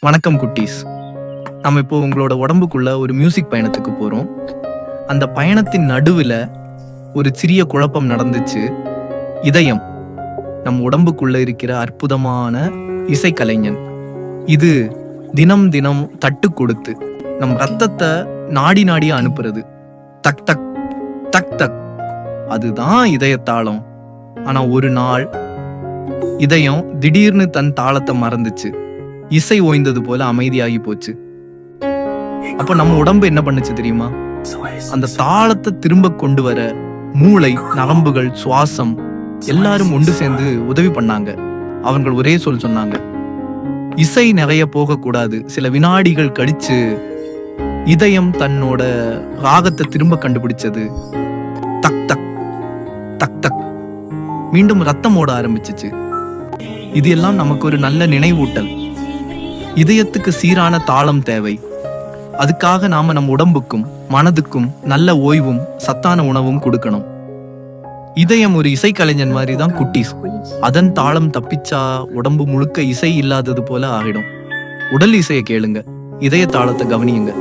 வணக்கம் குட்டீஸ். நம்ம இப்போ உங்களோட உடம்புக்குள்ள ஒரு மியூசிக் பயணத்துக்கு போகிறோம் அந்த பயணத்தின் நடுவில் ஒரு சிறிய குழப்பம் நடந்துச்சு. இதயம். நம் உடம்புக்குள்ள இருக்கிற அற்புதமான இசைக்கலைஞன். இது தினம் தினம் தட்டு கொடுத்து நம் ரத்தத்தை நாடி நாடி அனுப்புறது. தக் தக் தக் தக். அதுதான் இதயத்தாளம். ஆனா ஒரு நாள் இதயம் திடீர்னு தன் தாளத்தை மறந்துச்சு. இசை ஓய்ந்தது போல அமைதியாகி போச்சு. அப்ப நம்ம உடம்பு என்ன பண்ணுச்சு தெரியுமா? அந்த தாளத்தை திரும்ப கொண்டு வர மூளை நரம்புகள் சுவாசம் எல்லாரும் ஒன்று சேர்ந்து உதவி பண்ணாங்க. அவங்கள் ஒரே சொல் சொன்னாங்க. இசை நிறைய போகக்கூடாது. சில வினாடிகள் கழிச்சு இதயம் தன்னோட ராகத்தை திரும்ப கண்டுபிடிச்சது. தக் தக் தக் தக். மீண்டும் ரத்தம் ஓட ஆரம்பிச்சிச்சு. இது எல்லாம் நமக்கு ஒரு நல்ல நினைவூட்டல். இதயத்துக்கு சீரான தாளம் தேவை. அதுக்காக நாம நம் உடம்புக்கும் மனதுக்கும் நல்ல ஓய்வும் சத்தான உணவும் கொடுக்கணும். இதயம் ஒரு இசைக்கலைஞன் மாதிரி தான் குட்டீஸ். அதன் தாளம் தப்பிச்சா உடம்பு முழுக்க இசை இல்லாதது போல ஆகிடும். உடல் இசையை கேளுங்க. இதய தாளத்தை கவனியுங்க.